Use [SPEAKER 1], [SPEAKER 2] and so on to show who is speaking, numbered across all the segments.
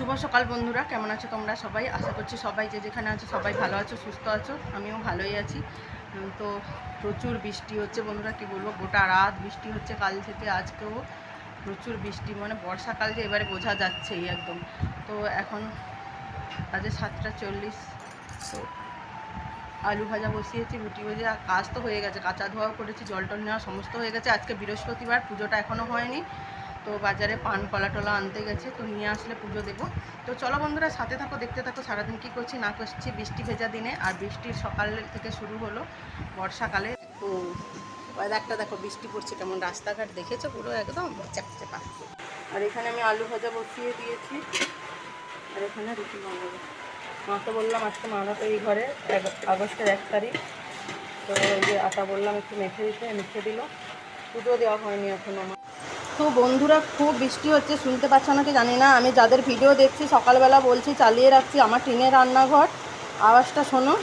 [SPEAKER 1] শুভ সকাল বন্ধুরা, কেমন আছো তোমরা সবাই? আশা করছি সবাই যে যেখানে আছো সবাই ভালো আছো, সুস্থ আছো, আমিও ভালোই আছি। তো প্রচুর বৃষ্টি হচ্ছে বন্ধুরা, কি বলব, গোটা রাত বৃষ্টি হচ্ছে কাল থেকে, আজকেও প্রচুর বৃষ্টি মানে বর্ষাকাল যে এবারে বোঝা যাচ্ছেই একদম। তো এখন বাজে সাতটা চল্লিশ, তো আলু ভাজা বসিয়েছি, রুটি ভেজে, কাজ তো হয়ে গেছে, কাঁচা ধোয়াও করেছি, জল টল নেওয়া সমস্ত হয়ে গেছে, আজকে বৃহস্পতিবার, পুজোটা এখনও হয়নি। তো বাজারে পান কলা টলা আনতে গেছে, তো নিয়ে আসলে পুজো দেবো। তো চলো বন্ধুরা, সাথে থাকো, দেখতে থাকো, সারাদিন কী করছি, না করছি, বৃষ্টি ভেজা দিনে, আর বৃষ্টির সকাল থেকে শুরু হলো, বর্ষাকালে। তো একটা দেখো, বৃষ্টি পড়ছে কেমন, রাস্তাঘাট দেখেছ পুরো একদম? চ্যাপচ্যাপা আর এখানে আমি আলু ভাজা বসিয়ে দিয়েছি, আর এখানে রুটি বানাবো। মাকে বললাম আজকে মারা তো এই ঘরে আগস্টের এক তারিখ। তো ওই যে আটা বললাম, একটু মেখে দিতে, মেখে দিল। পুজো দেওয়া হয়নি এখন আমার। তো বন্ধুরা, খুব বৃষ্টি হচ্ছে, শুনতে পাচ্ছ নাকি জানি না। আমি যাদের ভিডিও দেখছি, সকালবেলা বলছি, চালিয়ে রাখছি আমার টিনের রান্নাঘর। আওয়াজটা শোনো,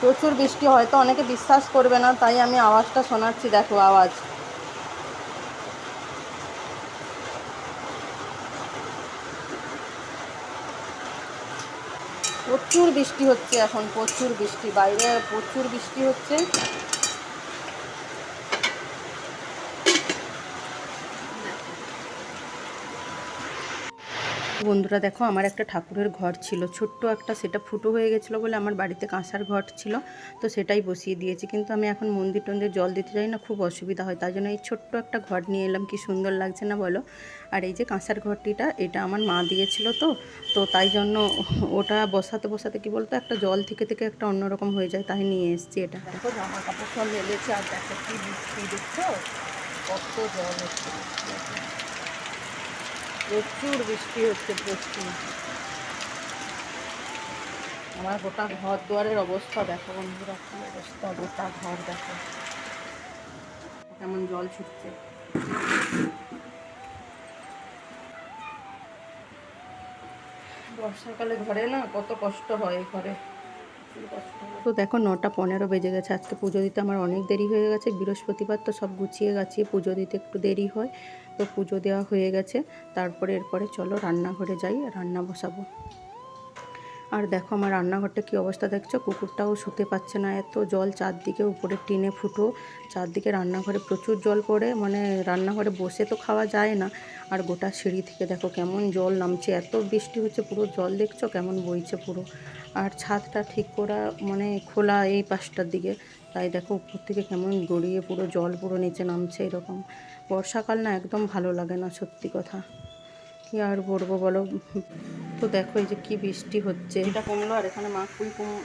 [SPEAKER 1] প্রচুর বৃষ্টি হয়তো অনেকে বিশ্বাস করবে না, তাই আমি আওয়াজটা শোনাচ্ছি, দেখো আওয়াজ। প্রচুর বৃষ্টি হচ্ছে এখন, প্রচুর বৃষ্টি, বাইরে প্রচুর বৃষ্টি হচ্ছে। বন্ধুরা দেখো, আমার একটা ঠাকুরের ঘর ছিল। ছোট্ট একটা, সেটা ফুটো হয়ে গেছিল বলে আমার বাড়িতে কাঁসার ঘর ছিল, তো সেটাই বসিয়ে দিয়েছি। কিন্তু আমি এখন মন্দির টন্দির জল দিতে যাই না, খুব অসুবিধা হয়। তাই জন্য এই ছোট্ট একটা ঘর নিয়ে এলাম, কি সুন্দর লাগছে না বলো? আর এই যে কাঁসার ঘরটিটা, এটা আমার মা দিয়েছিল তো তো তাই জন্য ওটা বসাতে বসাতে কি বলতো, একটা জল থেকে থেকে একটা অন্যরকম হয়ে যায়, তাই নিয়ে এসেছি এটা। দেখো জামা কাপড় সব মেলেছে, আর দেখো কি বৃষ্টি দেখছ? কত জল হচ্ছে। প্রচুর বৃষ্টি হচ্ছে, প্রচুর। আমার গোটা ঘর দুয়ারের অবস্থা দেখো বন্ধুরা, কি অবস্থা, গোটা ঘর দেখো। কেমন জল ছুটছে। বর্ষাকালে ঘরে না কত কষ্ট হয় ঘরে। তো দেখো, নটা পনেরো বেজে গেছে। আজকে পুজো দিতে আমার অনেক দেরি হয়ে গেছে। বৃহস্পতিবার তো সব গুছিয়ে গাছিয়ে পুজো দিতে একটু দেরি হয়। তো পুজো দেওয়া হয়ে গেছে। তারপরে এরপরে চলো রান্নাঘরে যাই রান্না বসাবো। আর দেখো আমার রান্নাঘরটা কি অবস্থা দেখছ? কুকুরটাও শুতে পাচ্ছে না, এত জল চারদিকে, উপরে টিনে ফুটো। চারদিকে রান্নাঘরে প্রচুর জল পড়ে মানে রান্নাঘরে বসে তো খাওয়া যায় না। আর গোটা সিঁড়ি থেকে দেখো কেমন জল নামছে, এত বৃষ্টি হচ্ছে, পুরো জল দেখছ? কেমন বইছে পুরো। আর ছাদটা ঠিক করা মানে খোলা এই পাশটার দিকে। তাই দেখো উপর থেকে কেমন গড়িয়ে পুরো জল পুরো নিচে নামছে এরকম। বর্ষাকাল না একদম ভালো লাগে না, সত্যি কথা। কি আর বলব বলো? তো দেখো এই যে কি বৃষ্টি হচ্ছে। এটা কমলো আর এখানে মা পুঁই কুম-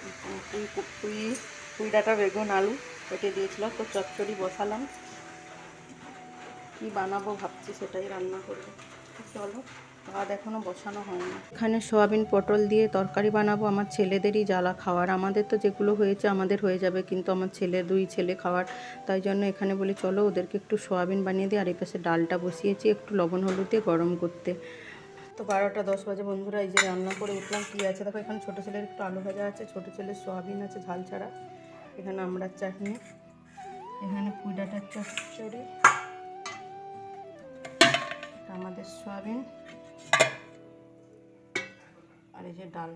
[SPEAKER 1] কুই পুঁই পুঁই ডাটা, বেগুন, আলু কেটে দিয়েছিল। তো চচ্চড়ি বসালাম। কি বানাবো ভাবছি সেটাই রান্না করব। চলো। ভাত এখনও বসানো হয়নি। এখানে সোয়াবিন পটল দিয়ে তরকারি বানাবো, আমার ছেলেদেরই জ্বালা খাওয়ার। আমাদের তো যেগুলো হয়েছে আমাদের হয়ে যাবে, কিন্তু আমার ছেলে, দুই ছেলে খাওয়ার। তাই জন্য এখানে বলি, চলো ওদেরকে একটু সোয়াবিন বানিয়ে দিই, আর এই পাশে ডালটা বসিয়েছি একটু লবণ হলুদ দিয়ে গরম করতে। তো বারোটা দশ বাজে বন্ধুরা, এই যে রান্না করে উঠলাম, কী আছে? দেখো, এখানে ছোটো ছেলের একটু আলু ভাজা আছে, ছোটো ছেলের সোয়াবিন আছে, ঝাল ছাড়া। এখানে আমড়ার চাটনি, এখানে পুঁই ডাঁটার চচ্চড়ি আমাদের সোয়াবিন। আর এই যে ডাল।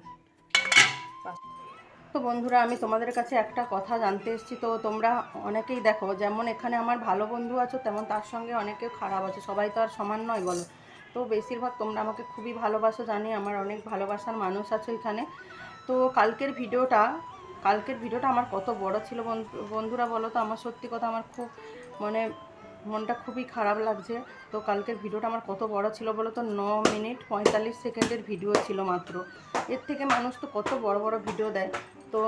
[SPEAKER 1] তো বন্ধুরা, আমি তোমাদের কাছে একটা কথা জানতে এসেছি। তো তোমরা অনেকেই দেখো, যেমন এখানে আমার ভালো বন্ধু আছো, তেমন তার সঙ্গে অনেকে খারাপ আছে। সবাই তো আর সমান নয় বলো। তো বেশিরভাগ তোমরা আমাকে খুবই ভালোবাসো, জানি আমার অনেক ভালোবাসার মানুষ আছো এখানে। তো কালকের ভিডিওটা কালকের ভিডিওটা আমার কত বড় ছিল বন্ধু- বন্ধুরা বলো তো, আমার সত্যি কথা আমার খুব মানে মনটা খুবই খারাপ লাগছে। তো কালকের ভিডিওটা আমার কত বড় ছিল বলো তো? ন মিনিট পঁয়তাল্লিশ সেকেন্ডের ভিডিও ছিল মাত্র। এর থেকে মানুষ তো কত বড় বড় ভিডিও দেয়। তো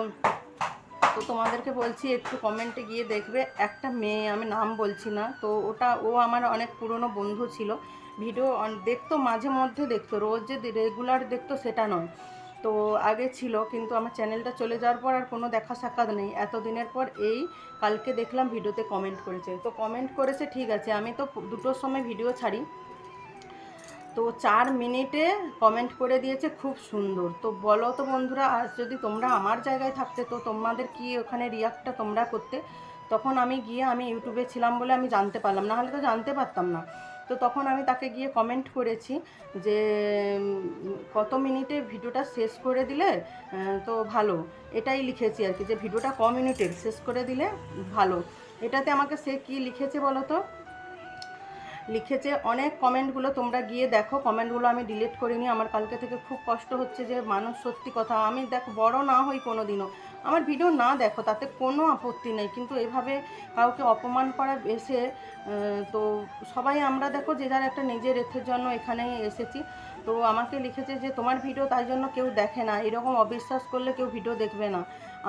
[SPEAKER 1] তো তোমাদেরকে বলছি, একটু কমেন্টে গিয়ে দেখবে, একটা মেয়ে, আমি নাম বলছি না, তো ওটা, ও আমার অনেক পুরনো বন্ধু ছিল। ভিডিও দেখতো মাঝে মধ্যে দেখতো, রোজ যে রেগুলার দেখতো সেটা নয়। তো আগে ছিল, কিন্তু আমার চ্যানেলটা চলে যাওয়ার পর আর কোনো দেখা সাক্ষাৎ নেই। এতদিনের পর এই কালকে দেখলাম ভিডিওতে কমেন্ট করেছে। তো কমেন্ট করেছে, ঠিক আছে, আমি তো দুটোর সময় ভিডিও ছাড়ি। তো চার মিনিটে কমেন্ট করে দিয়েছে, খুব সুন্দর। তো বলো তো বন্ধুরা, আজ যদি তোমরা আমার জায়গায় থাকতে, তো তোমাদের কি ওখানে রিয়াক্টটা তোমরা করতে? তখন আমি গিয়ে আমি ইউটিউবে ছিলাম বলে আমি জানতে পারলাম না হলে তো জানতে পারতাম না। তো তখন আমি তাকে গিয়ে কমেন্ট করেছি যে কত মিনিটে ভিডিওটা শেষ করে দিলে তো ভালো। এটাই লিখেছি আর কি, যে ভিডিওটা ক মিনিটের শেষ করে দিলে ভালো। এটাতে আমাকে সে কি লিখেছে বলো তো? লিখেছে। অনেক কমেন্টগুলো তোমরা গিয়ে দেখো। কমেন্টগুলো আমি ডিলিট করিনি। আমার কালকে থেকে খুব কষ্ট হচ্ছে যে মানুষ সত্যি কথা, আমি দেখো, বড় না হই কোনো দিনও আমার ভিডিও না দেখো, তাতে কোনো আপত্তি নেই। কিন্তু এভাবে কাউকে অপমান করা এসে তো সবাই আমরা দেখো যে যার একটা নিজের এথের জন্য এখানে এসেছি। তো আমাকে লিখেছে যে, তোমার ভিডিও তাই জন্য কেউ দেখে না। এরকম অবিশ্বাস করলে কেউ ভিডিও দেখবে না।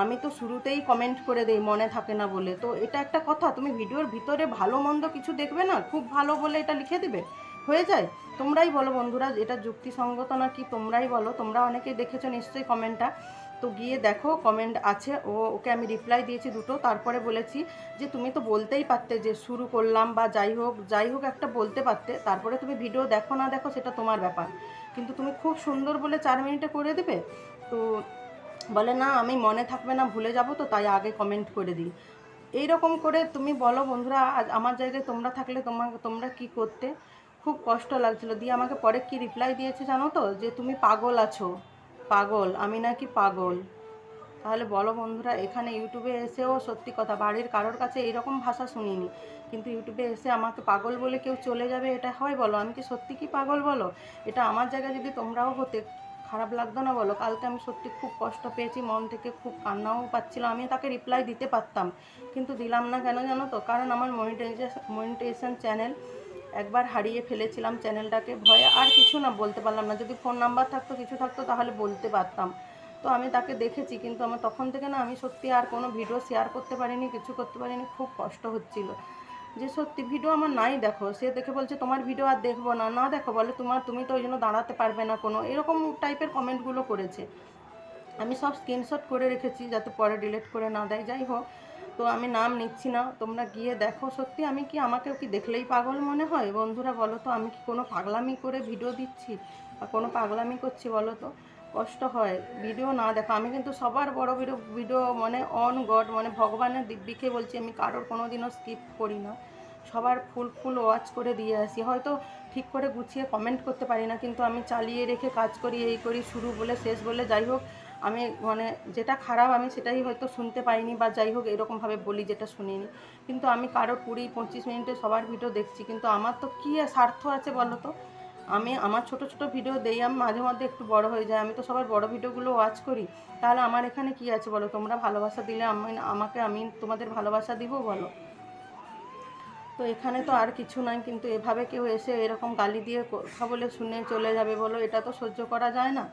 [SPEAKER 1] আমি তো শুরুতেই কমেন্ট করে দেই, মনে থাকে না বলে। তো এটা একটা কথা, তুমি ভিডিওর ভিতরে ভালো মন্দ কিছু দেখবে না? খুব ভালো বলে এটা লিখে দেবে? হয়ে যায়? তোমরাই বলো বন্ধুরা, এটা যুক্তিসঙ্গত না কি তোমরাই বলো। তোমরা অনেকে দেখেছ নিশ্চয়ই কমেন্টটা তো গিয়ে দেখো কমেন্ট আছে। ও, ওকে আমি রিপ্লাই দিয়েছি দুটো। তারপরে বলেছি যে, তুমি তো বলতেই পারতে যে, শুরু করলাম বা যাই হোক যাই হোক একটা বলতে পারতে। তারপরে তুমি ভিডিও দেখো না দেখো, সেটা তোমার ব্যাপার। কিন্তু তুমি খুব সুন্দর বলে চার মিনিটে করে দেবে? তো বলে, না, আমি মনে থাকবে না, ভুলে যাব তো, তাই আগে কমেন্ট করে দিই। এই রকম করে তুমি বলো বন্ধুরা, আজ আমার জায়গায় তোমরা থাকলে তোমার তোমরা কি করতে? খুব কষ্ট লাগছিল। দিয়ে আমাকে পরে কি রিপ্লাই দিয়েছে জানো তো? যে, তুমি পাগল আছো। পাগল? আমি নাকি পাগল? তাহলে বলো বন্ধুরা, এখানে ইউটিউবে এসেও সত্যি কথা, বাড়ির কারোর কাছে এইরকম ভাষা শুনিনি। কিন্তু ইউটিউবে এসে আমাকে পাগল বলে কেউ চলে যাবে, এটা হয় বলো? আমি কি সত্যি কি পাগল বলো? এটা আমার জায়গায় যদি তোমরাও হতে খারাপ লাগতো না বলো? কালকে আমি সত্যি খুব কষ্ট পেয়েছি, মন থেকে খুব কান্নাও পাচ্ছিলাম, আমি তাকে রিপ্লাই দিতে পারতাম। কিন্তু দিলাম না কেন জানো তো? কারণ আমার মনিটাইজেশন মনিটাইজেশন চ্যানেল একবার হারিয়ে ফেলেছিলাম চ্যানেলটাকে ভয়ে, আর কিছু না, বলতে পারলাম না। যদি ফোন নাম্বার থাকতো, কিছু থাকতো, তাহলে বলতে পারতাম। তো আমি তাকে দেখেছি, কিন্তু আমার তখন থেকে না, আমি সত্যি আর কোনো ভিডিও শেয়ার করতে পারিনি, কিছু করতে পারিনি, খুব কষ্ট হচ্ছিল। যে সত্যি ভিডিও আমার নাই, দেখো। সে দেখে বলছে, তোমার ভিডিও আর দেখব না। না, দেখো, বলে তোমার, তুমি তো ওই জন্য দাঁড়াতে পারবে না কোনো। এরকম টাইপের কমেন্টগুলো করেছে। আমি সব স্ক্রিনশট করে রেখেছি, যাতে পরে ডিলিট করে না দেয়। যাই হোক তো আমি নাম নিচ্ছি না, তোমরা গিয়ে দেখো। সত্যি আমি কি আমাকে কি দেখলেই পাগল মনে হয়? বন্ধুরা, বলো তো, আমি কি কোনো পাগলামি করে ভিডিও দিচ্ছি বা কোনো পাগলামি করছি বলো তো? কষ্ট হয়। ভিডিও না দেখো, আমি কিন্তু সবার বড় ভিডিও ভিডিও মানে অন গড মানে ভগবানের দিব্যিকে বলছি, আমি কারোর কোনো দিনও স্কিপ করি না। সবার ফুল ফুল ওয়াচ করে দিয়ে আসি। হয়তো ঠিক করে গুছিয়ে কমেন্ট করতে পারি না, কিন্তু আমি চালিয়ে রেখে কাজ করি, এই করি, শুরু বলে শেষ বলে যাই হোক আমি মানে যেটা খারাপ আমি সেটাই হয়তো শুনতে পাইনি বা যাই হোক এরকমভাবে বলি যেটা শুনিনি। কিন্তু আমি কারোর কুড়ি, পঁচিশ মিনিটে সবার ভিডিও দেখছি। কিন্তু আমার তো কী স্বার্থ আছে বলো তো? আমি আমার ছোট ছোট ভিডিও দেই, আমি মাঝে মধ্যে একটু বড় হয়ে যায়। আমি তো সবার বড় ভিডিওগুলো ওয়াচ করি। তাহলে আমার এখানে কি আছে বলো? তোমরা ভালোবাসা দিলে আমি আমাকে আমি তোমাদের ভালোবাসা দিব বলো? তো এখানে তো আর কিছু নাই, কিন্তু এভাবে কেউ এসে এরকম গালি দিয়ে কথা বলে শুনে চলে যাবে বলো? এটা তো সহ্য করা যায় না।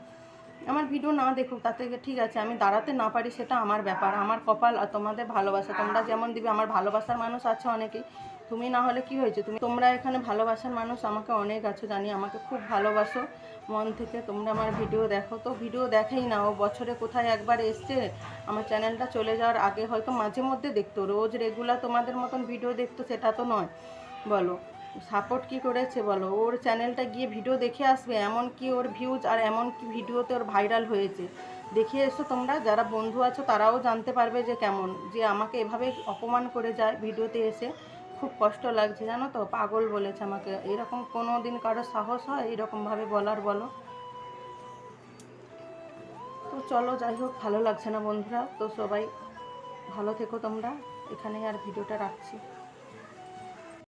[SPEAKER 1] আমার ভিডিও না দেখুক তাতে ঠিক আছে, আমি দাঁড়াতে না পারি, সেটা আমার ব্যাপার। আমার কপাল আর তোমাদের ভালোবাসা, তোমরা যেমন দিবে, আমার ভালোবাসার মানুষ আছে অনেকেই। তুমি না হলে কি হয়েছে? তুমি, তোমরা এখানে ভালোবাসার মানুষ, আমাকে অনেক আছো, জানি, আমাকে খুব ভালোবাসো। মন থেকে তোমরা আমার ভিডিও দেখো। তো ভিডিও দেখেই না ও বছরে কোথায় একবার এসছে, আমার চ্যানেলটা চলে যাওয়ার আগে হয়তো মাঝে মধ্যে দেখতো। রোজ রেগুলার তোমাদের মতন ভিডিও দেখতো, সেটা তো নয়। বলো। সাপোর্ট কি করেছে বলো? ওর চ্যানেলটা গিয়ে ভিডিও দেখে আসবে, এমন কি ওর ভিউজ আর এমন কি ভিডিওতে ওর ভাইরাল হয়েছে। দেখে এসো তোমরা, যারা বন্ধু আছো তারাও জানতে পারবে যে কেমন, যে আমাকে এভাবে অপমান করে যায় ভিডিওতে এসে। খুব কষ্ট লাগছে, জানো তো? পাগল বলেছে আমাকে। এরকম কোনো দিন কারও সাহস হয়? এরকমভাবে বলার বলো। তো চলো, যাই হোক, ভালো লাগছে না বন্ধুরা। তো সবাই ভালো থেকো তোমরা। এখানেই আর ভিডিওটা রাখছি।